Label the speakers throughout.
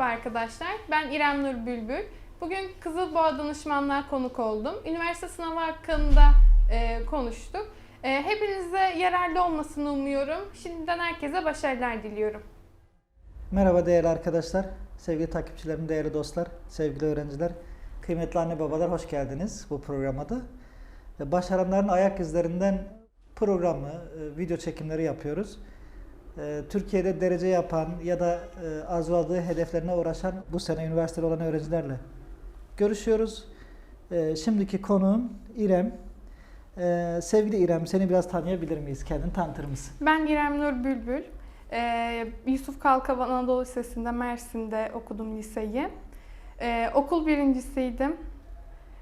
Speaker 1: Merhaba arkadaşlar, ben İrem Nur Bülbül. Bugün Kızılboğa danışmanlığa konuk oldum. Üniversite sınavı hakkında e, konuştuk. E, hepinize yararlı olmasını umuyorum. Şimdiden herkese başarılar diliyorum.
Speaker 2: Merhaba değerli arkadaşlar, sevgili takipçilerim, değerli dostlar, sevgili öğrenciler, kıymetli anne babalar hoş geldiniz bu programa da. E, Başaranların ayak izlerinden programı, e, video çekimleri yapıyoruz. E, Türkiye'de derece yapan ya da e, arzuladığı hedeflerine uğraşan bu sene üniversiteli olan öğrencilerle görüşüyoruz. E, Şimdiki konuğum İrem. E, Sevgili İrem, seni biraz tanıyabilir miyiz? Kendini tanıtır mısın?
Speaker 1: Ben İrem Nur Bülbül. E, Yusuf Kalkavan Anadolu Lisesi'nde Mersin'de okudum liseyi. E, okul birincisiydim.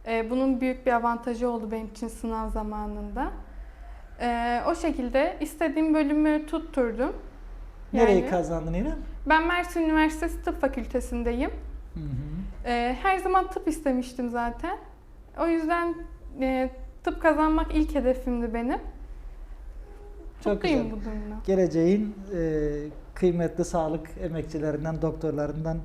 Speaker 1: E, bunun büyük bir avantajı oldu benim için sınav zamanında. E, o şekilde istediğim bölümü tutturdum.
Speaker 2: Nereyi
Speaker 1: Yani-
Speaker 2: kazandın İrem?
Speaker 1: Ben Mersin Üniversitesi Tıp Fakültesindeyim.
Speaker 2: Hı hı.
Speaker 1: Ee, her zaman tıp istemiştim zaten. O yüzden e, tıp kazanmak ilk hedefimdi benim.
Speaker 2: Çok
Speaker 1: Mutluyum
Speaker 2: güzel.
Speaker 1: bu durumda.
Speaker 2: Geleceğin e, kıymetli sağlık emekçilerinden, doktorlarından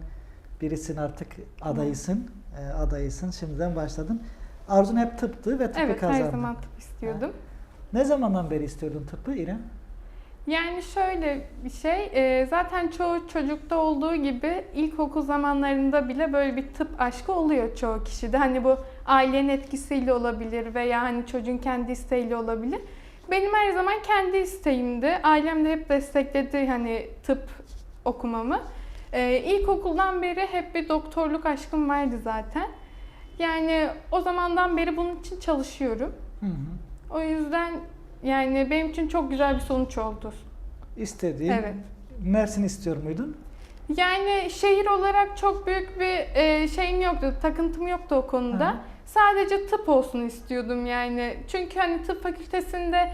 Speaker 2: birisin artık adayısın. E, adayısın. Şimdiden başladın. Arzun hep tıptı ve tıpı
Speaker 1: Evet,
Speaker 2: kazandın.
Speaker 1: her zaman tıp istiyordum.
Speaker 2: Ne zamandan beri istiyordun tıpı İrem?
Speaker 1: Yani şöyle bir şey, e, zaten çoğu çocukta olduğu gibi ilkokul zamanlarında bile böyle bir tıp aşkı oluyor çoğu kişide. Hani bu ailenin etkisiyle olabilir veya hani çocuğun kendi isteğiyle olabilir. Benim her zaman kendi isteğimdi. Ailem de hep destekledi hani tıp okumamı. E, ilkokuldan beri hep bir doktorluk aşkım vardı zaten. Yani o zamandan beri bunun için çalışıyorum.
Speaker 2: Hı hı.
Speaker 1: O yüzden yani benim için çok güzel bir sonuç oldu.
Speaker 2: İstediğin
Speaker 1: Evet.
Speaker 2: Mersin istiyor muydun?
Speaker 1: Yani şehir olarak çok büyük bir e, şeyim yoktu, takıntım yoktu o konuda.
Speaker 2: Hı.
Speaker 1: Sadece tıp olsun istiyordum yani. Çünkü hani tıp fakültesinde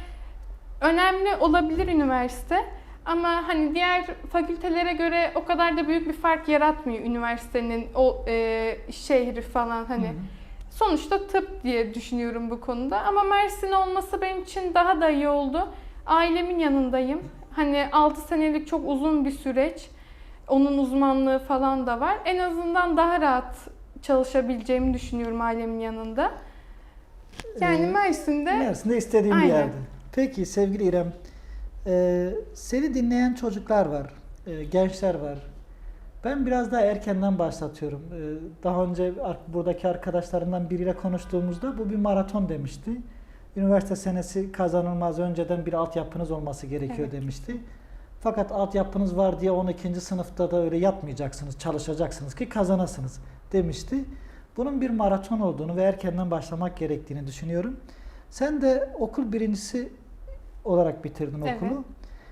Speaker 1: önemli olabilir üniversite. Ama hani diğer fakültelere göre o kadar da büyük bir fark yaratmıyor üniversitenin o e, şehri falan hani.
Speaker 2: Hı hı.
Speaker 1: Sonuçta tıp diye düşünüyorum bu konuda. Ama Mersin olması benim için daha da iyi oldu. Ailemin yanındayım. Hani 6 senelik çok uzun bir süreç. Onun uzmanlığı falan da var. En azından daha rahat çalışabileceğimi düşünüyorum ailemin yanında. Yani
Speaker 2: Ee,
Speaker 1: Mersin'de
Speaker 2: Mersin'de istediğin bir
Speaker 1: Aynen.
Speaker 2: yerde. Peki sevgili İrem, e, seni dinleyen çocuklar var, e, gençler var. Ben biraz daha erkenden başlatıyorum. E, daha önce buradaki arkadaşlarımdan biriyle konuştuğumuzda bu bir maraton demişti. Üniversite senesi kazanılmaz önceden bir altyapınız olması gerekiyor
Speaker 1: Evet.
Speaker 2: demişti. Fakat altyapınız var diye 12. sınıfta da öyle yapmayacaksınız, çalışacaksınız ki kazanasınız demişti. Bunun bir maraton olduğunu ve erkenden başlamak gerektiğini düşünüyorum. Sen de okul birincisi olarak bitirdin
Speaker 1: Evet.
Speaker 2: okulu.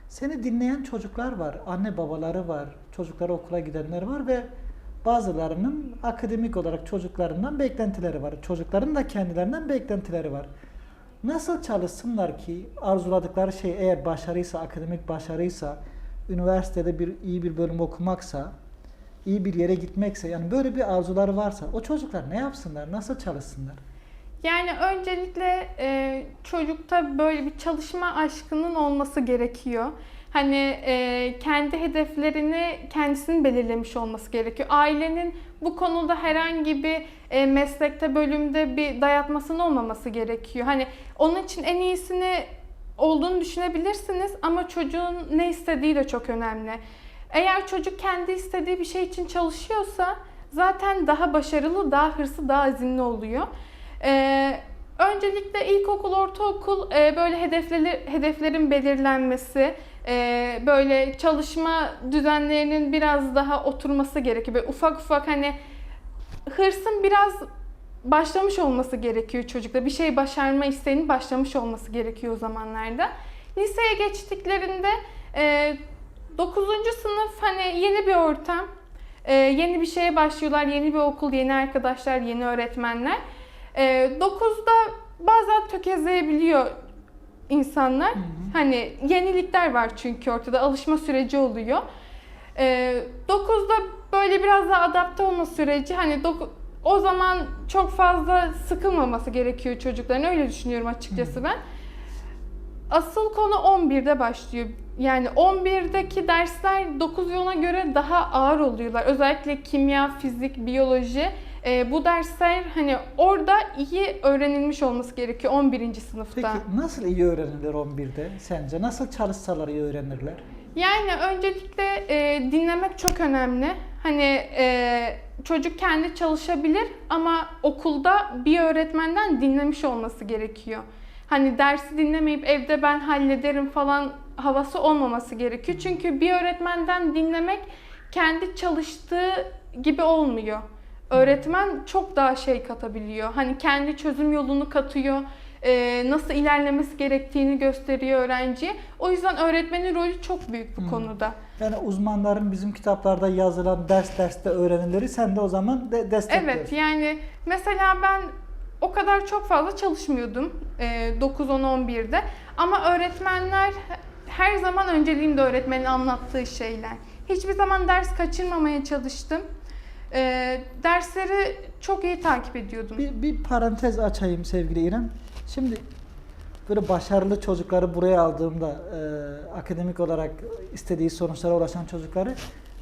Speaker 2: Seni dinleyen çocuklar var, anne babaları var, çocukları okula gidenler var ve bazılarının akademik olarak çocuklarından beklentileri var. Çocukların da kendilerinden beklentileri var. Nasıl çalışsınlar ki arzuladıkları şey eğer başarıysa, akademik başarıysa, üniversitede bir iyi bir bölüm okumaksa, iyi bir yere gitmekse yani böyle bir arzuları varsa o çocuklar ne yapsınlar, nasıl çalışsınlar?
Speaker 1: Yani öncelikle e, çocukta böyle bir çalışma aşkının olması gerekiyor. Hani e, kendi hedeflerini kendisinin belirlemiş olması gerekiyor. Ailenin bu konuda herhangi bir e, meslekte, bölümde bir dayatmasının olmaması gerekiyor. Hani onun için en iyisini olduğunu düşünebilirsiniz ama çocuğun ne istediği de çok önemli. Eğer çocuk kendi istediği bir şey için çalışıyorsa zaten daha başarılı, daha hırslı, daha azimli oluyor. Ee, öncelikle ilkokul, ortaokul e, böyle hedefleri, hedeflerin belirlenmesi, e, böyle çalışma düzenlerinin biraz daha oturması gerekiyor. Böyle ufak ufak hani hırsın biraz başlamış olması gerekiyor çocukta. Bir şey başarma isteğinin başlamış olması gerekiyor o zamanlarda. Liseye geçtiklerinde e, 9. sınıf hani yeni bir ortam, e, yeni bir şeye başlıyorlar, yeni bir okul, yeni arkadaşlar, yeni öğretmenler. E, 9'da bazen tökezleyebiliyor insanlar. Hani yenilikler var çünkü ortada alışma süreci oluyor. E, 9'da böyle biraz daha adapte olma süreci hani doku- o zaman çok fazla sıkılmaması gerekiyor çocukların öyle düşünüyorum açıkçası ben. Asıl konu 11'de başlıyor. Yani 11'deki dersler 9 yıla göre daha ağır oluyorlar. Özellikle kimya, fizik, biyoloji. Ee, bu dersler hani orada iyi öğrenilmiş olması gerekiyor 11. sınıfta.
Speaker 2: Peki nasıl iyi öğrenilir 11'de sence? Nasıl çalışsalar iyi öğrenirler?
Speaker 1: Yani öncelikle e, dinlemek çok önemli. Hani e, çocuk kendi çalışabilir ama okulda bir öğretmenden dinlemiş olması gerekiyor. Hani dersi dinlemeyip evde ben hallederim falan havası olmaması gerekiyor. Çünkü bir öğretmenden dinlemek kendi çalıştığı gibi olmuyor. Öğretmen çok daha şey katabiliyor. Hani kendi çözüm yolunu katıyor. e, nasıl ilerlemesi gerektiğini gösteriyor öğrenciye. O yüzden öğretmenin rolü çok büyük bu
Speaker 2: Hmm.
Speaker 1: konuda.
Speaker 2: Yani uzmanların bizim kitaplarda yazılan ders derste öğrenileri sen de o zaman de destekliyorsun.
Speaker 1: Evet yani mesela ben o kadar çok fazla çalışmıyordum e, 9-10-11'de ama öğretmenler her zaman önceliğimde öğretmenin anlattığı şeyler. Hiçbir zaman ders kaçırmamaya çalıştım. E, dersleri çok iyi takip ediyordum.
Speaker 2: Bir, bir parantez açayım sevgili İrem. Şimdi böyle başarılı çocukları buraya aldığımda e, akademik olarak istediği sonuçlara ulaşan çocukları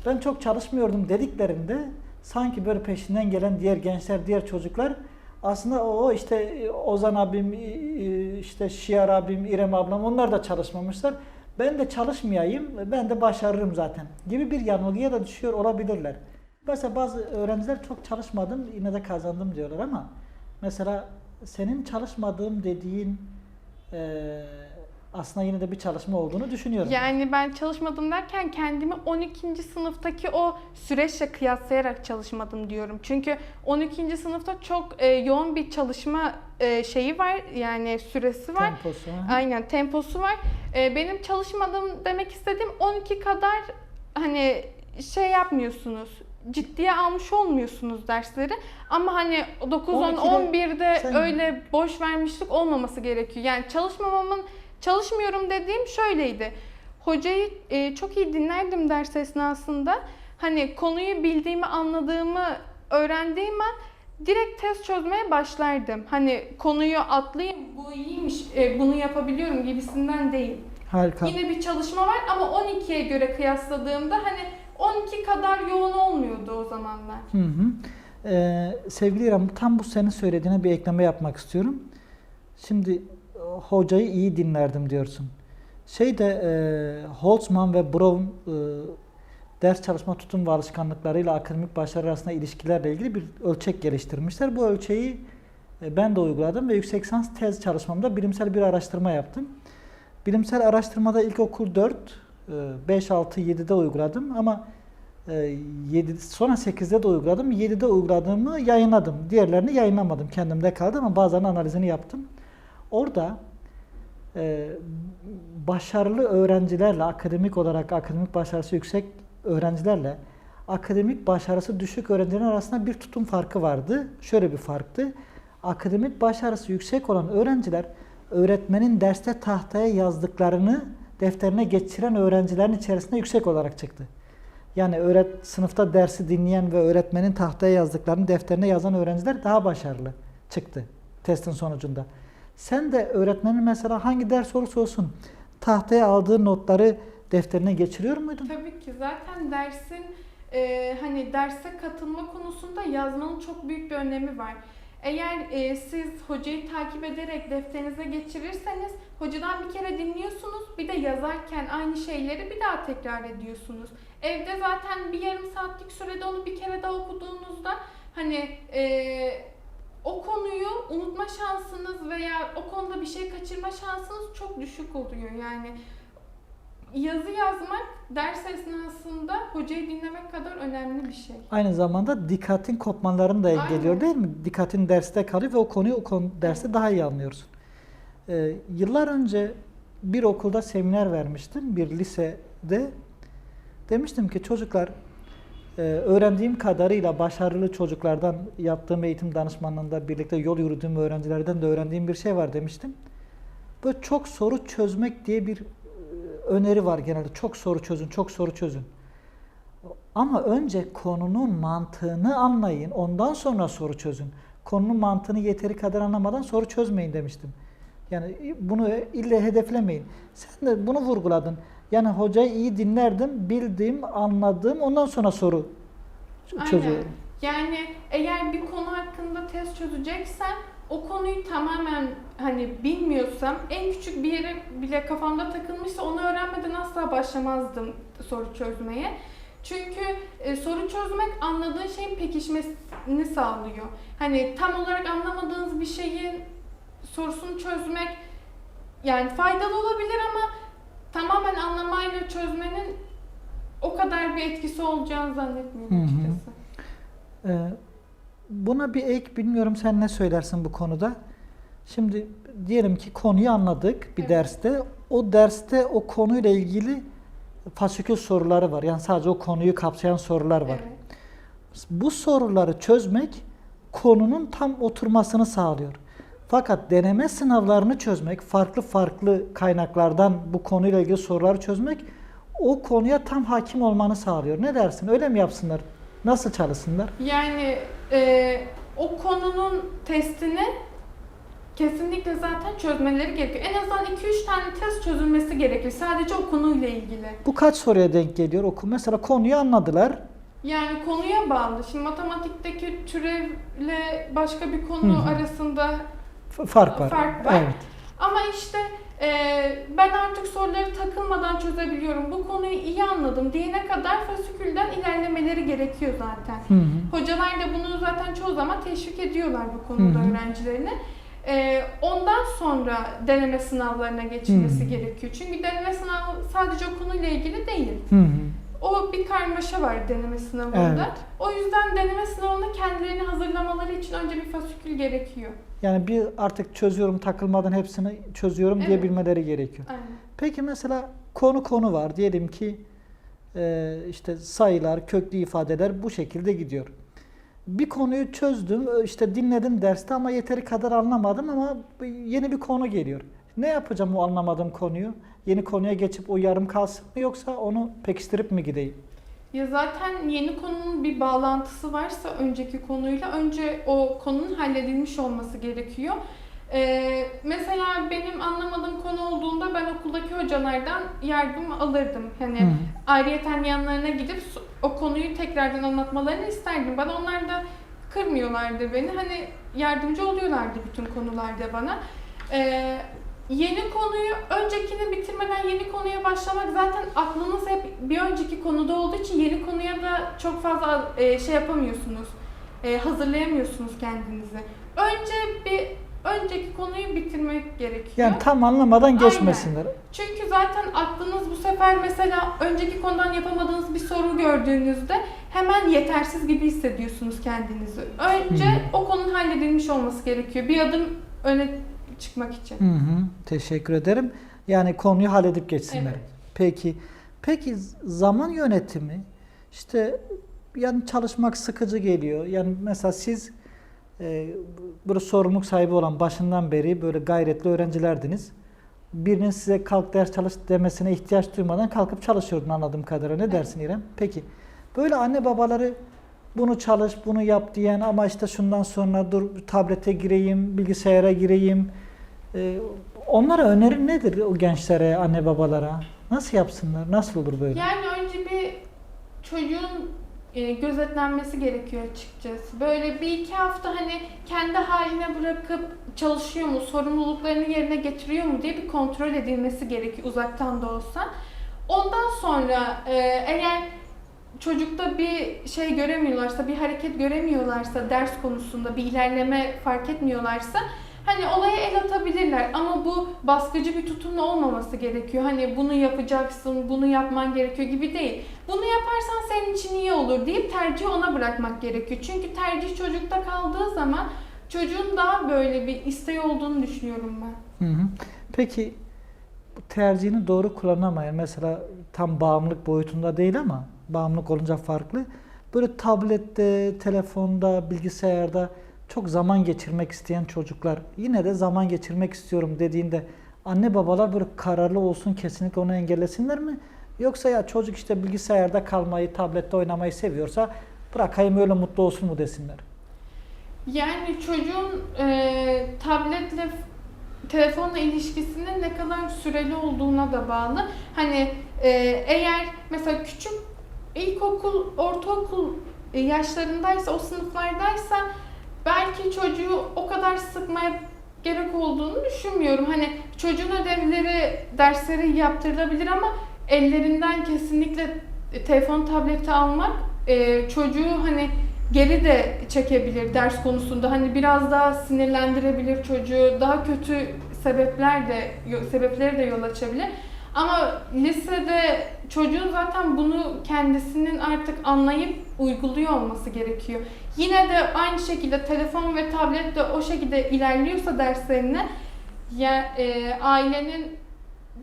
Speaker 2: ben çok çalışmıyordum dediklerinde sanki böyle peşinden gelen diğer gençler, diğer çocuklar aslında o işte e, Ozan abim, e, işte Şiar abim, İrem ablam onlar da çalışmamışlar. Ben de çalışmayayım, ben de başarırım zaten gibi bir yanılgıya da düşüyor olabilirler. Mesela bazı öğrenciler çok çalışmadım yine de kazandım diyorlar ama mesela senin çalışmadığım dediğin eee, aslında yine de bir çalışma olduğunu düşünüyorum.
Speaker 1: Yani ben çalışmadım derken kendimi 12. sınıftaki o süreçle kıyaslayarak çalışmadım diyorum. Çünkü 12. sınıfta çok e, yoğun bir çalışma e, şeyi var yani süresi var.
Speaker 2: Temposu.
Speaker 1: Aynen temposu var. E, benim çalışmadım demek istediğim 12 kadar hani şey yapmıyorsunuz. Ciddiye almış olmuyorsunuz dersleri. Ama hani 9 10
Speaker 2: 12'de
Speaker 1: 11'de
Speaker 2: sen-
Speaker 1: öyle boş vermişlik olmaması gerekiyor. Yani çalışmamamın çalışmıyorum dediğim şöyleydi. Hocayı e, çok iyi dinlerdim ders esnasında. Hani konuyu bildiğimi, anladığımı öğrendiğim an direkt test çözmeye başlardım. Hani konuyu atlayayım, bu iyiymiş, e, bunu yapabiliyorum gibisinden değil.
Speaker 2: Harika.
Speaker 1: Yine bir çalışma var ama 12'ye göre kıyasladığımda hani 12 kadar yoğun olmuyordu o zamanlar.
Speaker 2: Hı hı. Ee, sevgili İrem, tam bu senin söylediğine bir ekleme yapmak istiyorum. Şimdi e, hocayı iyi dinlerdim diyorsun. Şeyde e, Holtzman ve Brown e, ders çalışma tutum ve alışkanlıklarıyla akademik başarı arasında ilişkilerle ilgili bir ölçek geliştirmişler. Bu ölçeği e, ben de uyguladım ve yüksek lisans tez çalışmamda bilimsel bir araştırma yaptım. Bilimsel araştırmada ilkokul 4, e, 5, 6, 7'de uyguladım ama 7 sonra 8'de de uyguladım. 7'de uyguladığımı yayınladım. Diğerlerini yayınlamadım. Kendimde kaldı ama bazen analizini yaptım. Orada e, başarılı öğrencilerle akademik olarak akademik başarısı yüksek öğrencilerle akademik başarısı düşük öğrencilerin arasında bir tutum farkı vardı. Şöyle bir farktı. Akademik başarısı yüksek olan öğrenciler öğretmenin derste tahtaya yazdıklarını defterine geçiren öğrencilerin içerisinde yüksek olarak çıktı. Yani öğret sınıfta dersi dinleyen ve öğretmenin tahtaya yazdıklarını defterine yazan öğrenciler daha başarılı çıktı testin sonucunda. Sen de öğretmenin mesela hangi ders olursa olsun tahtaya aldığı notları defterine geçiriyor muydun?
Speaker 1: Tabii ki zaten dersin e, hani derse katılma konusunda yazmanın çok büyük bir önemi var. Eğer e, siz hocayı takip ederek defterinize geçirirseniz hocadan bir kere dinliyorsunuz bir de yazarken aynı şeyleri bir daha tekrar ediyorsunuz. Evde zaten bir yarım saatlik sürede onu bir kere daha okuduğunuzda hani e, o konuyu unutma şansınız veya o konuda bir şey kaçırma şansınız çok düşük oluyor. Yani yazı yazmak ders esnasında hocayı dinlemek kadar önemli bir şey.
Speaker 2: Aynı zamanda dikkatin kopmalarını da engelliyor değil mi? Dikkatin derste kalıyor ve o konuyu o konu, derste daha iyi anlıyorsun. Ee, yıllar önce bir okulda seminer vermiştim, bir lisede. Demiştim ki çocuklar, e, öğrendiğim kadarıyla başarılı çocuklardan yaptığım eğitim danışmanlığında birlikte yol yürüdüğüm öğrencilerden de öğrendiğim bir şey var demiştim. Böyle çok soru çözmek diye bir öneri var genelde. Çok soru çözün, çok soru çözün. Ama önce konunun mantığını anlayın. Ondan sonra soru çözün. Konunun mantığını yeteri kadar anlamadan soru çözmeyin demiştim. Yani bunu ille hedeflemeyin. Sen de bunu vurguladın. Yani hocayı iyi dinlerdim, bildiğim, anladığım ondan sonra soru ç-
Speaker 1: Aynen.
Speaker 2: çözüyorum.
Speaker 1: Yani eğer bir konu hakkında test çözeceksem o konuyu tamamen hani bilmiyorsam en küçük bir yere bile kafamda takılmışsa onu öğrenmeden asla başlamazdım soru çözmeye. Çünkü e, soru çözmek anladığın şeyin pekişmesini sağlıyor. Hani tam olarak anlamadığınız bir şeyin sorusunu çözmek yani faydalı olabilir ama tamamen anlamayla çözmenin o kadar bir etkisi olacağını zannetmiyorum
Speaker 2: Hı hı.
Speaker 1: açıkçası.
Speaker 2: Ee, buna bir ek bilmiyorum sen ne söylersin bu konuda. Şimdi diyelim ki konuyu anladık bir
Speaker 1: Evet.
Speaker 2: derste. O derste o konuyla ilgili fasikül soruları var. Yani sadece o konuyu kapsayan sorular var.
Speaker 1: Evet.
Speaker 2: Bu soruları çözmek konunun tam oturmasını sağlıyor. Fakat deneme sınavlarını çözmek, farklı farklı kaynaklardan bu konuyla ilgili soruları çözmek o konuya tam hakim olmanı sağlıyor. Ne dersin? Öyle mi yapsınlar? Nasıl çalışsınlar?
Speaker 1: Yani e, o konunun testini kesinlikle zaten çözmeleri gerekiyor. En azından 2-3 tane test çözülmesi gerekiyor. Sadece o konuyla ilgili.
Speaker 2: Bu kaç soruya denk geliyor? Oku. Mesela konuyu anladılar.
Speaker 1: Yani konuya bağlı. Şimdi matematikteki türevle başka bir konu
Speaker 2: Hı hı.
Speaker 1: arasında
Speaker 2: Fark var.
Speaker 1: Fark var.
Speaker 2: Evet.
Speaker 1: ama işte ben artık soruları takılmadan çözebiliyorum. Bu konuyu iyi anladım diyene kadar fasikülden ilerlemeleri gerekiyor zaten.
Speaker 2: Hı hı.
Speaker 1: Hocalar da bunu zaten çoğu zaman teşvik ediyorlar bu konuda
Speaker 2: Hı hı.
Speaker 1: öğrencilerine. Ee, ondan sonra deneme sınavlarına geçilmesi
Speaker 2: Hı.
Speaker 1: gerekiyor. Çünkü deneme sınavı sadece o konuyla ilgili değil.
Speaker 2: Hı hı.
Speaker 1: O bir karmaşa var deneme sınavında.
Speaker 2: Evet.
Speaker 1: O yüzden deneme sınavına kendilerini hazırlamaları için önce bir fasikül gerekiyor.
Speaker 2: Yani bir artık çözüyorum takılmadan hepsini çözüyorum
Speaker 1: Evet.
Speaker 2: diyebilmeleri gerekiyor.
Speaker 1: Aynen.
Speaker 2: Peki mesela konu konu var. Diyelim ki e, işte sayılar, köklü ifadeler bu şekilde gidiyor. Bir konuyu çözdüm, işte dinledim derste ama yeteri kadar anlamadım ama yeni bir konu geliyor. Ne yapacağım o anlamadığım konuyu? Yeni konuya geçip o yarım kalsın mı yoksa onu pekiştirip mi gideyim?
Speaker 1: Ya zaten yeni konunun bir bağlantısı varsa önceki konuyla önce o konunun halledilmiş olması gerekiyor. Ee, mesela benim anlamadığım konu olduğunda ben okuldaki hocalardan yardım alırdım. Hani
Speaker 2: Hı.
Speaker 1: ayrıyeten yanlarına gidip o konuyu tekrardan anlatmalarını isterdim. Bana onlar da kırmıyorlardı beni. Hani yardımcı oluyorlardı bütün konularda bana. Ee, yeni konuyu öncekini bitirmeden yeni konuya başlamak zaten aklınız hep bir önceki konuda olduğu için yeni konuya da çok fazla e, şey yapamıyorsunuz. E, hazırlayamıyorsunuz kendinizi. Önce bir önceki konuyu bitirmek gerekiyor.
Speaker 2: Yani tam anlamadan
Speaker 1: Aynen.
Speaker 2: geçmesinler.
Speaker 1: Çünkü zaten aklınız bu sefer mesela önceki konudan yapamadığınız bir soru gördüğünüzde hemen yetersiz gibi hissediyorsunuz kendinizi. Önce
Speaker 2: Hı.
Speaker 1: o konunun halledilmiş olması gerekiyor. Bir adım öne çıkmak için.
Speaker 2: Hı hı, teşekkür ederim. Yani konuyu halledip geçsinler.
Speaker 1: Evet.
Speaker 2: Peki, peki zaman yönetimi işte yani çalışmak sıkıcı geliyor. Yani mesela siz e, böyle sorumluluk sahibi olan başından beri böyle gayretli öğrencilerdiniz. Birinin size kalk ders çalış demesine ihtiyaç duymadan kalkıp çalışıyordun anladığım kadarıyla. Ne dersin İrem? Peki. Böyle anne babaları bunu çalış, bunu yap diyen ama işte şundan sonra dur tablete gireyim, bilgisayara gireyim. Ee, onlara önerin nedir o gençlere, anne babalara? Nasıl yapsınlar? Nasıl olur böyle?
Speaker 1: Yani önce bir çocuğun e, gözetlenmesi gerekiyor açıkçası. Böyle bir iki hafta hani kendi haline bırakıp çalışıyor mu, sorumluluklarını yerine getiriyor mu diye bir kontrol edilmesi gerekiyor uzaktan da olsa. Ondan sonra e, eğer çocukta bir şey göremiyorlarsa, bir hareket göremiyorlarsa, ders konusunda bir ilerleme fark etmiyorlarsa hani olaya el atabilirler ama bu baskıcı bir tutumla olmaması gerekiyor. Hani bunu yapacaksın, bunu yapman gerekiyor gibi değil. Bunu yaparsan senin için iyi olur deyip tercihi ona bırakmak gerekiyor. Çünkü tercih çocukta kaldığı zaman çocuğun daha böyle bir isteği olduğunu düşünüyorum ben.
Speaker 2: Hı hı. Peki tercihini doğru kullanamayan mesela tam bağımlılık boyutunda değil ama bağımlılık olunca farklı. Böyle tablette, telefonda, bilgisayarda çok zaman geçirmek isteyen çocuklar yine de zaman geçirmek istiyorum dediğinde anne babalar böyle kararlı olsun kesinlikle onu engellesinler mi? Yoksa ya çocuk işte bilgisayarda kalmayı, tablette oynamayı seviyorsa bırakayım öyle mutlu olsun mu desinler?
Speaker 1: Yani çocuğun e, tabletle telefonla ilişkisinin ne kadar süreli olduğuna da bağlı. Hani e, eğer mesela küçük ilkokul, ortaokul yaşlarındaysa, o sınıflardaysa belki çocuğu o kadar sıkmaya gerek olduğunu düşünmüyorum. Hani çocuğun ödevleri, dersleri yaptırılabilir ama ellerinden kesinlikle e, telefon, tableti almak e, çocuğu hani geri de çekebilir ders konusunda. Hani biraz daha sinirlendirebilir çocuğu. Daha kötü sebepler de sebepleri de yol açabilir. Ama lisede çocuğun zaten bunu kendisinin artık anlayıp uyguluyor olması gerekiyor. Yine de aynı şekilde telefon ve tablet de o şekilde ilerliyorsa derslerine ya e, ailenin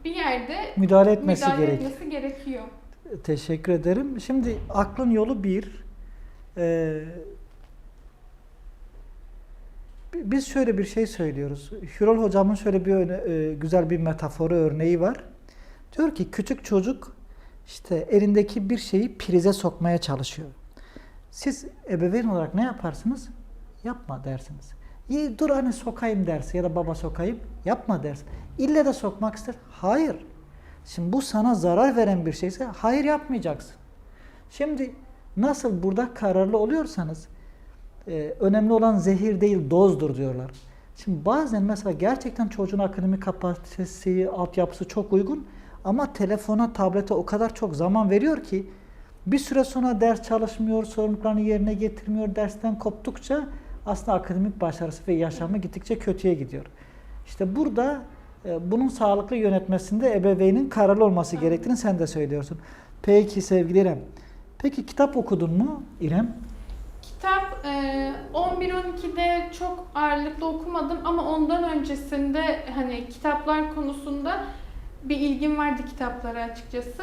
Speaker 1: bir yerde
Speaker 2: Müdahale etmesi
Speaker 1: müdahale
Speaker 2: gerek.
Speaker 1: etmesi gerekiyor.
Speaker 2: Teşekkür ederim. Şimdi aklın yolu bir. Ee, biz şöyle bir şey söylüyoruz. Hürol hocamın şöyle bir öne- e, güzel bir metaforu örneği var. Diyor ki küçük çocuk işte elindeki bir şeyi prize sokmaya çalışıyor. Siz ebeveyn olarak ne yaparsınız? Yapma dersiniz. İyi dur hani sokayım dersi ya da baba sokayım. Yapma dersin. İlle de sokmak ister. Hayır. Şimdi bu sana zarar veren bir şeyse hayır yapmayacaksın. Şimdi nasıl burada kararlı oluyorsanız e, önemli olan zehir değil dozdur diyorlar. Şimdi bazen mesela gerçekten çocuğun akademik kapasitesi, altyapısı çok uygun ama telefona, tablete o kadar çok zaman veriyor ki bir süre sonra ders çalışmıyor, sorumluluklarını yerine getirmiyor, dersten koptukça aslında akademik başarısı ve yaşamı gittikçe kötüye gidiyor. İşte burada e, bunun sağlıklı yönetmesinde ebeveynin kararlı olması gerektiğini sen de söylüyorsun. Peki sevgili İrem. Peki kitap okudun mu İrem?
Speaker 1: Kitap e, 11-12'de çok ağırlıklı okumadım ama ondan öncesinde hani kitaplar konusunda bir ilgim vardı kitaplara açıkçası.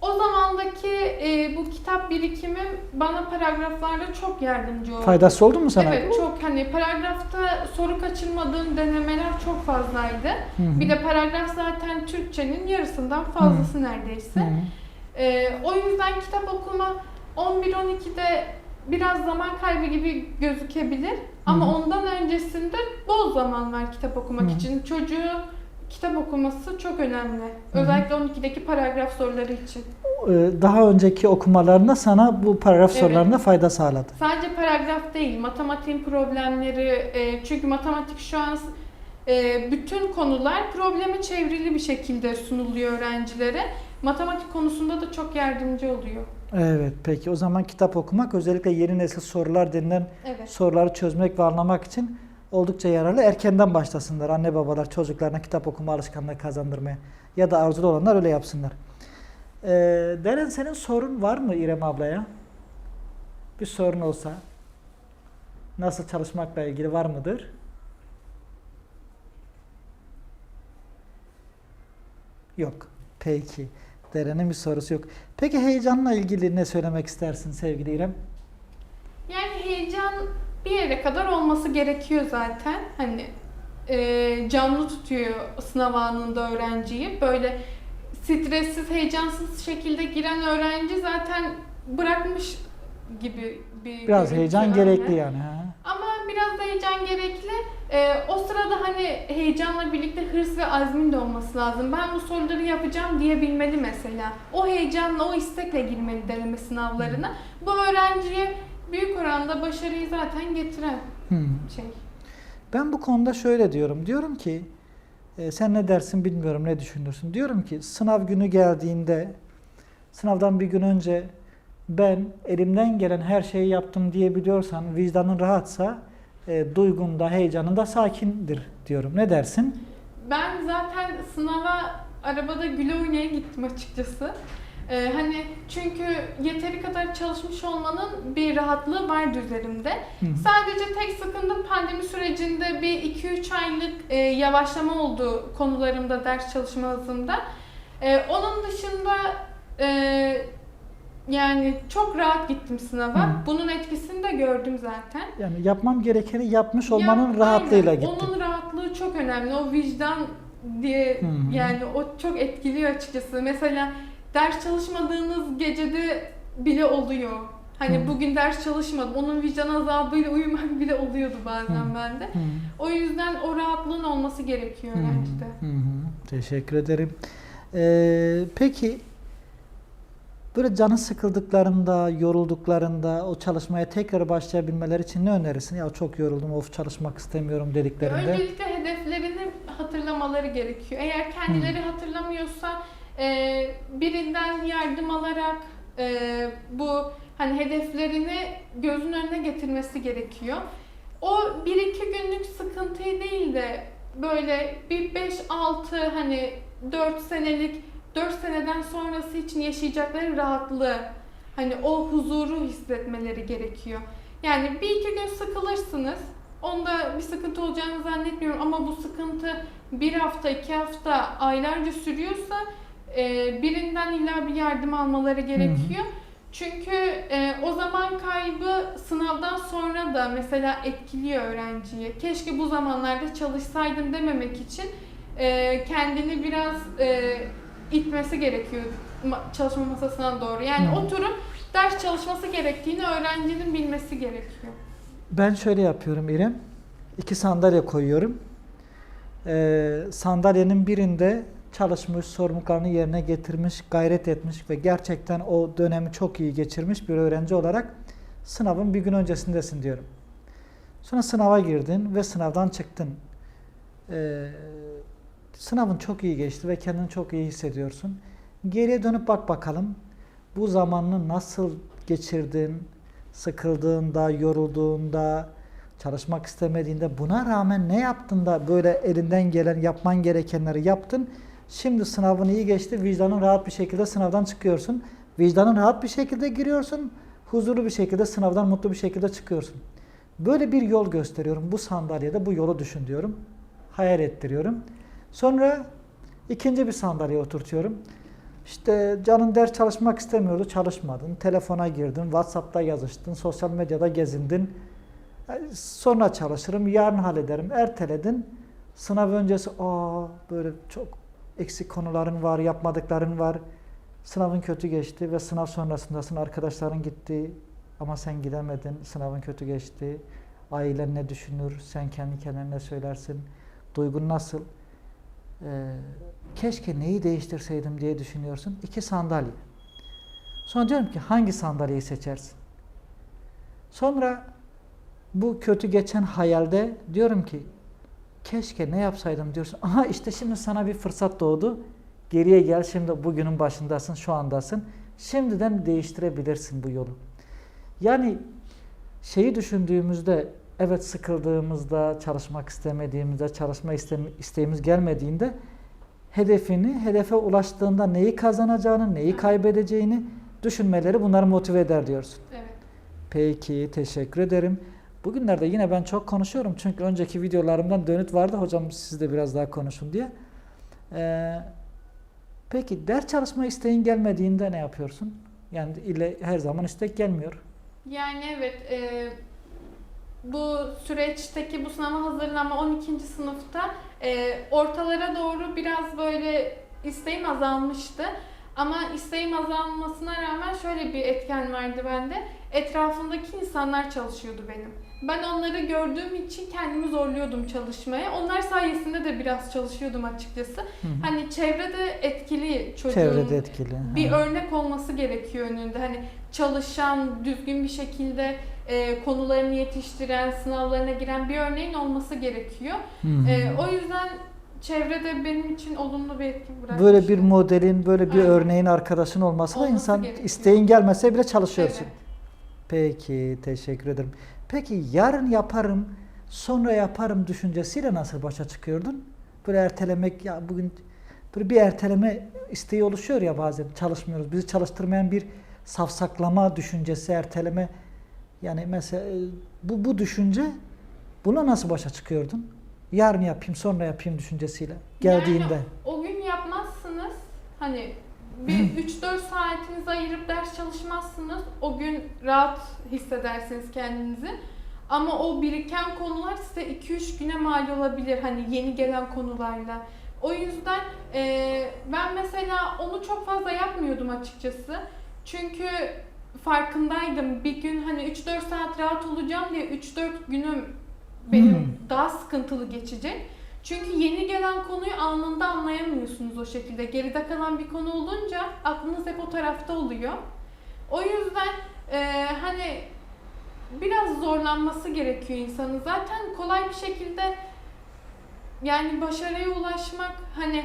Speaker 1: O zamandaki e, bu kitap birikimim bana paragraflarda çok yardımcı oldu.
Speaker 2: Faydası oldu mu sana?
Speaker 1: Evet çok hani paragrafta soru kaçırmadığım denemeler çok fazlaydı.
Speaker 2: Hı hı.
Speaker 1: Bir de paragraf zaten Türkçenin yarısından fazlası neredeyse.
Speaker 2: Hı hı.
Speaker 1: Ee, o yüzden kitap okuma 11-12'de biraz zaman kaybı gibi gözükebilir. Ama
Speaker 2: Hı hı.
Speaker 1: ondan öncesinde bol zaman var kitap okumak
Speaker 2: Hı hı.
Speaker 1: için. Çocuğun kitap okuması çok önemli. Özellikle 12'deki paragraf soruları için.
Speaker 2: Ee, Daha önceki okumalarında sana bu paragraf
Speaker 1: Evet.
Speaker 2: sorularında fayda sağladı.
Speaker 1: Sadece paragraf değil, matematiğin problemleri, e, çünkü matematik şu an e, bütün konular probleme çevrili bir şekilde sunuluyor öğrencilere. Matematik konusunda da çok yardımcı oluyor.
Speaker 2: Evet peki o zaman kitap okumak özellikle yeni nesil sorular denilen
Speaker 1: Evet.
Speaker 2: soruları çözmek ve anlamak için oldukça yararlı. Erkenden başlasınlar anne babalar çocuklarına kitap okuma alışkanlığı kazandırmaya ya da arzulu olanlar öyle yapsınlar. Ee, Deren senin sorun var mı İrem ablaya? Bir sorun olsa nasıl çalışmakla ilgili var mıdır? Yok. Peki. Deren'in bir sorusu yok. Peki heyecanla ilgili ne söylemek istersin sevgili İrem?
Speaker 1: Yani heyecan bir yere kadar olması gerekiyor zaten. Hani e, canlı tutuyor sınav anında öğrenciyi. Böyle stressiz, heyecansız şekilde giren öğrenci zaten bırakmış gibi bir
Speaker 2: Biraz heyecan
Speaker 1: öyle.
Speaker 2: gerekli yani. Ha?
Speaker 1: Ama biraz da heyecan gerekli. Ee, o sırada hani heyecanla birlikte hırs ve azmin de olması lazım. Ben bu soruları yapacağım diyebilmeli mesela. O heyecanla, o istekle girmeli deneme sınavlarına. Bu öğrenciye büyük oranda başarıyı zaten getiren
Speaker 2: Hmm.
Speaker 1: şey.
Speaker 2: Ben bu konuda şöyle diyorum. Diyorum ki e, sen ne dersin bilmiyorum ne düşünürsün. Diyorum ki sınav günü geldiğinde sınavdan bir gün önce ben elimden gelen her şeyi yaptım diyebiliyorsan vicdanın rahatsa e, duygun da heyecanın da sakindir diyorum. Ne dersin?
Speaker 1: Ben zaten sınava arabada güle oynaya gittim açıkçası. Ee, hani çünkü yeteri kadar çalışmış olmanın bir rahatlığı vardı üzerimde.
Speaker 2: Hı.
Speaker 1: Sadece tek sıkıntım pandemi sürecinde bir 2-3 aylık e, yavaşlama oldu konularımda, ders çalışma hızımda. E, onun dışında e, yani çok rahat gittim sınava.
Speaker 2: Hı.
Speaker 1: Bunun etkisini de gördüm zaten.
Speaker 2: Yani yapmam gerekeni yapmış olmanın
Speaker 1: Ya,
Speaker 2: rahatlığıyla
Speaker 1: aynen.
Speaker 2: gittim.
Speaker 1: Onun rahatlığı çok önemli. O vicdan diye
Speaker 2: Hı hı.
Speaker 1: yani o çok etkiliyor açıkçası. Mesela ders çalışmadığınız gecede bile oluyor. Hani
Speaker 2: Hı.
Speaker 1: bugün ders çalışmadım. Onun vicdan azabıyla uyumak bile oluyordu bazen
Speaker 2: Hı.
Speaker 1: bende.
Speaker 2: Hı.
Speaker 1: O yüzden o rahatlığın olması gerekiyor öğrencide.
Speaker 2: Hı hı, Teşekkür ederim. Ee, peki böyle canı sıkıldıklarında, yorulduklarında o çalışmaya tekrar başlayabilmeleri için ne önerirsin? Ya çok yoruldum, of çalışmak istemiyorum dediklerinde.
Speaker 1: Öncelikle hedeflerini hatırlamaları gerekiyor. Eğer kendileri hatırlamıyorsa e, birinden yardım alarak e, bu hani hedeflerini gözün önüne getirmesi gerekiyor. O bir iki günlük sıkıntıyı değil de böyle bir 5-6 hani 4 senelik 4 seneden sonrası için yaşayacakları rahatlığı hani o huzuru hissetmeleri gerekiyor. Yani bir iki gün sıkılırsınız. Onda bir sıkıntı olacağını zannetmiyorum ama bu sıkıntı bir hafta, iki hafta, aylarca sürüyorsa e, birinden illa bir yardım almaları gerekiyor. Çünkü e, o zaman kaybı sınavdan sonra da mesela etkiliyor öğrenciyi. Keşke bu zamanlarda çalışsaydım dememek için e, kendini biraz e, itmesi gerekiyor ma- çalışma masasına doğru. Yani
Speaker 2: Hı.
Speaker 1: oturup ders çalışması gerektiğini öğrencinin bilmesi gerekiyor.
Speaker 2: Ben şöyle yapıyorum İrem. İki sandalye koyuyorum. Ee, sandalyenin birinde çalışmış, sorumluluklarını yerine getirmiş, gayret etmiş ve gerçekten o dönemi çok iyi geçirmiş bir öğrenci olarak sınavın bir gün öncesindesin diyorum. Sonra sınava girdin ve sınavdan çıktın. Ee, sınavın çok iyi geçti ve kendini çok iyi hissediyorsun. Geriye dönüp bak bakalım. Bu zamanını nasıl geçirdin? Sıkıldığında, yorulduğunda, çalışmak istemediğinde buna rağmen ne yaptın da böyle elinden gelen yapman gerekenleri yaptın. Şimdi sınavın iyi geçti. Vicdanın rahat bir şekilde sınavdan çıkıyorsun. Vicdanın rahat bir şekilde giriyorsun. Huzurlu bir şekilde sınavdan mutlu bir şekilde çıkıyorsun. Böyle bir yol gösteriyorum. Bu sandalyede bu yolu düşün diyorum. Hayal ettiriyorum. Sonra ikinci bir sandalyeye oturtuyorum. İşte canın ders çalışmak istemiyordu, çalışmadın. Telefona girdin, WhatsApp'ta yazıştın, sosyal medyada gezindin. "Ay, Sonra çalışırım, yarın hallederim. Erteledin. Sınav öncesi aa böyle çok eksik konuların var, yapmadıkların var. Sınavın kötü geçti ve sınav sonrasındasın. Arkadaşların gitti ama sen gidemedin. Sınavın kötü geçti. Ailen ne düşünür? Sen kendi kendine ne söylersin? Duygun nasıl? Ee, keşke neyi değiştirseydim diye düşünüyorsun. İki sandalye. Sonra diyorum ki hangi sandalyeyi seçersin? Sonra bu kötü geçen hayalde diyorum ki keşke ne yapsaydım diyorsun. Aha işte şimdi sana bir fırsat doğdu. Geriye gel şimdi bugünün başındasın, şu andasın. Şimdiden değiştirebilirsin bu yolu. Yani şeyi düşündüğümüzde evet sıkıldığımızda, çalışmak istemediğimizde, çalışma isteğimiz gelmediğinde hedefini, hedefe ulaştığında neyi kazanacağını, neyi kaybedeceğini düşünmeleri bunları motive eder diyorsun.
Speaker 1: Evet.
Speaker 2: Peki, teşekkür ederim. Bugünlerde yine ben çok konuşuyorum çünkü önceki videolarımdan dönüt vardı hocam siz de biraz daha konuşun diye. Ee, peki ders çalışma isteğin gelmediğinde ne yapıyorsun? Yani ile her zaman istek gelmiyor.
Speaker 1: Yani evet e, bu süreçteki bu sınava hazırlanma 12. sınıfta e, ortalara doğru biraz böyle isteğim azalmıştı. Ama isteğim azalmasına rağmen şöyle bir etken vardı bende. Etrafımdaki insanlar çalışıyordu benim. Ben onları gördüğüm için kendimi zorluyordum çalışmaya. Onlar sayesinde de biraz çalışıyordum açıkçası.
Speaker 2: Hı hı.
Speaker 1: Hani çevrede etkili çocuğun
Speaker 2: Çevrede etkili.
Speaker 1: bir
Speaker 2: Hı.
Speaker 1: örnek olması gerekiyor önünde. Hani çalışan, düzgün bir şekilde e, konularını yetiştiren, sınavlarına giren bir örneğin olması gerekiyor.
Speaker 2: Hı hı.
Speaker 1: E, o yüzden çevrede benim için olumlu bir etki bırakmış.
Speaker 2: Böyle bir modelin, böyle bir
Speaker 1: Aynen.
Speaker 2: örneğin arkadaşın olması da
Speaker 1: Olması
Speaker 2: insan
Speaker 1: gerekiyor.
Speaker 2: isteğin gelmese bile çalışıyorsun.
Speaker 1: Evet.
Speaker 2: Peki, teşekkür ederim. Peki yarın yaparım, sonra yaparım düşüncesiyle nasıl başa çıkıyordun? Böyle ertelemek, ya bugün böyle bir erteleme isteği oluşuyor ya bazen çalışmıyoruz. Bizi çalıştırmayan bir safsaklama düşüncesi, erteleme. Yani mesela e, bu, bu düşünce buna nasıl başa çıkıyordun? Yarın yapayım, sonra yapayım düşüncesiyle geldiğinde.
Speaker 1: Yani o gün yapmazsınız. Hani bir 3-4 saatinizi ayırıp ders çalışmazsınız. O gün rahat hissedersiniz kendinizi. Ama o biriken konular size 2-3 güne mal olabilir. Hani yeni gelen konularla. O yüzden e, ben mesela onu çok fazla yapmıyordum açıkçası. Çünkü farkındaydım. Bir gün hani 3-4 saat rahat olacağım diye 3-4 günüm benim
Speaker 2: Hmm.
Speaker 1: daha sıkıntılı geçecek. Çünkü yeni gelen konuyu anında anlayamıyorsunuz o şekilde. Geride kalan bir konu olunca aklınız hep o tarafta oluyor. O yüzden e, hani biraz zorlanması gerekiyor insanın. Zaten kolay bir şekilde yani başarıya ulaşmak hani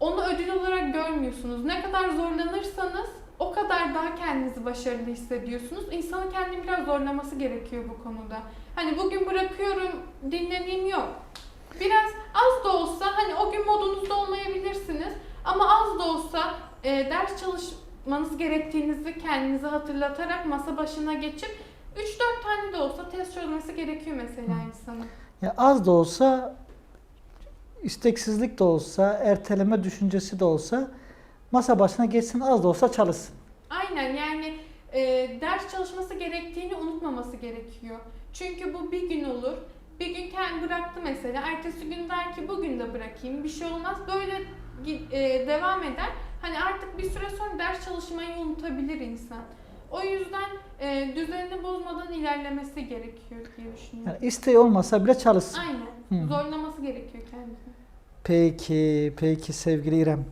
Speaker 1: onu ödül olarak görmüyorsunuz. Ne kadar zorlanırsanız o kadar daha kendinizi başarılı hissediyorsunuz. İnsanın kendini biraz zorlaması gerekiyor bu konuda. Hani bugün bırakıyorum, dinleneyim yok. Biraz az da olsa hani o gün modunuzda olmayabilirsiniz ama az da olsa e, ders çalışmanız gerektiğinizi kendinize hatırlatarak masa başına geçip 3-4 tane de olsa test çözmesi gerekiyor mesela insanın.
Speaker 2: Ya az da olsa isteksizlik de olsa, erteleme düşüncesi de olsa masa başına geçsin az da olsa çalışsın.
Speaker 1: Aynen yani e, ders çalışması gerektiğini unutmaması gerekiyor. Çünkü bu bir gün olur. Bir gün kendi bıraktı mesela. Ertesi gün der ki bugün de bırakayım. Bir şey olmaz. Böyle e, devam eder. Hani artık bir süre sonra ders çalışmayı unutabilir insan. O yüzden e, düzenini bozmadan ilerlemesi gerekiyor diye düşünüyorum.
Speaker 2: Yani isteği olmasa bile çalışsın.
Speaker 1: Aynen.
Speaker 2: Hı.
Speaker 1: Zorlaması gerekiyor kendini.
Speaker 2: Peki, peki sevgili İrem.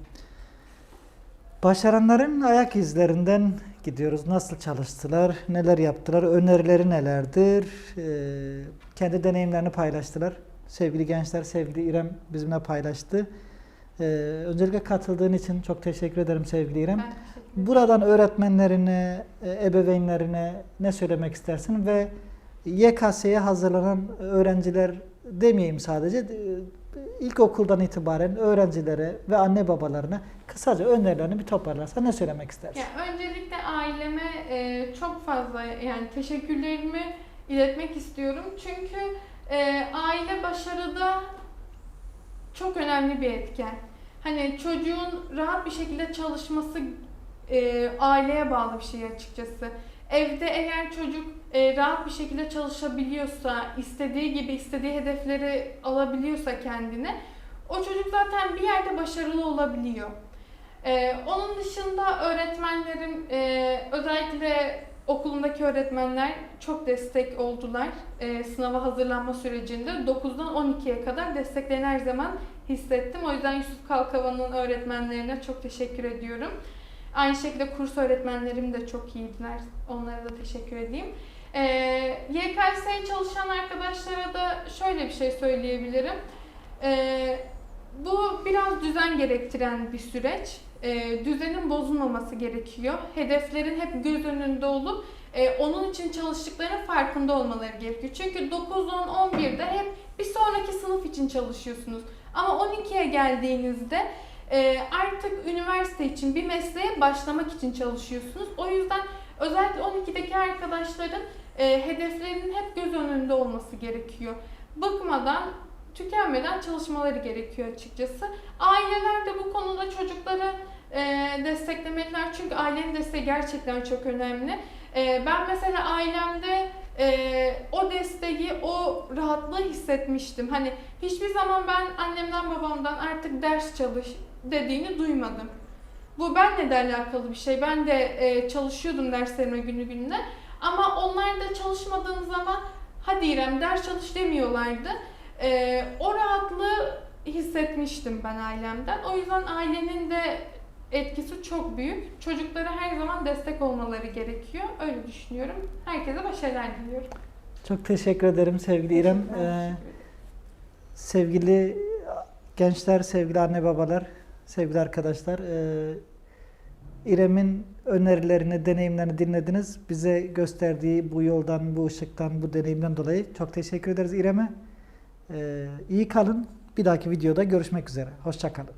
Speaker 2: Başaranların ayak izlerinden gidiyoruz. Nasıl çalıştılar, neler yaptılar, önerileri nelerdir? Ee, kendi deneyimlerini paylaştılar. Sevgili gençler, sevgili İrem bizimle paylaştı. Ee, öncelikle katıldığın için çok teşekkür ederim sevgili İrem.
Speaker 1: Ederim.
Speaker 2: Buradan öğretmenlerine, e, ebeveynlerine ne söylemek istersin ve YKS'ye hazırlanan öğrenciler demeyeyim sadece, e, ilkokuldan itibaren öğrencilere ve anne babalarına kısaca önerilerini bir toparlarsa ne söylemek istersin?
Speaker 1: Ya öncelikle aileme e, çok fazla yani teşekkürlerimi iletmek istiyorum. Çünkü e, aile başarıda çok önemli bir etken. Hani çocuğun rahat bir şekilde çalışması e, aileye bağlı bir şey açıkçası. Evde eğer çocuk e, rahat bir şekilde çalışabiliyorsa, istediği gibi istediği hedefleri alabiliyorsa kendine, o çocuk zaten bir yerde başarılı olabiliyor. Ee, onun dışında öğretmenlerim, e, özellikle okulumdaki öğretmenler çok destek oldular e, sınava hazırlanma sürecinde. 9'dan 12'ye kadar desteklerini her zaman hissettim. O yüzden Yusuf Kalkavan'ın öğretmenlerine çok teşekkür ediyorum. Aynı şekilde kurs öğretmenlerim de çok iyiydiler. Onlara da teşekkür edeyim. Ee, YKS'ye çalışan arkadaşlara da şöyle bir şey söyleyebilirim. Ee, bu biraz düzen gerektiren bir süreç. Ee, düzenin bozulmaması gerekiyor. Hedeflerin hep göz önünde olup e, onun için çalıştıklarının farkında olmaları gerekiyor. Çünkü 9, 10, 11'de hep bir sonraki sınıf için çalışıyorsunuz. Ama 12'ye geldiğinizde e, artık üniversite için bir mesleğe başlamak için çalışıyorsunuz. O yüzden özellikle 12'deki arkadaşların e, hedeflerinin hep göz önünde olması gerekiyor. Bıkmadan, tükenmeden çalışmaları gerekiyor açıkçası. Aileler de bu konuda çocukları e, desteklemeliler çünkü ailenin desteği gerçekten çok önemli. E, ben mesela ailemde e, o desteği, o rahatlığı hissetmiştim. Hani hiçbir zaman ben annemden babamdan artık ders çalış dediğini duymadım. Bu benle de alakalı bir şey. Ben de e, çalışıyordum derslerime günü gününe. Ama onlar da çalışmadığım zaman hadi İrem ders çalış demiyorlardı. E, o rahatlığı hissetmiştim ben ailemden. O yüzden ailenin de etkisi çok büyük. Çocuklara her zaman destek olmaları gerekiyor. Öyle düşünüyorum. Herkese başarılar diliyorum.
Speaker 2: Çok teşekkür ederim sevgili İrem. Ee, sevgili gençler, sevgili anne babalar, sevgili arkadaşlar. e, İrem'in önerilerini, deneyimlerini dinlediniz. Bize gösterdiği bu yoldan, bu ışıktan, bu deneyimden dolayı çok teşekkür ederiz İrem'e. Ee, iyi kalın. Bir dahaki videoda görüşmek üzere. Hoşçakalın.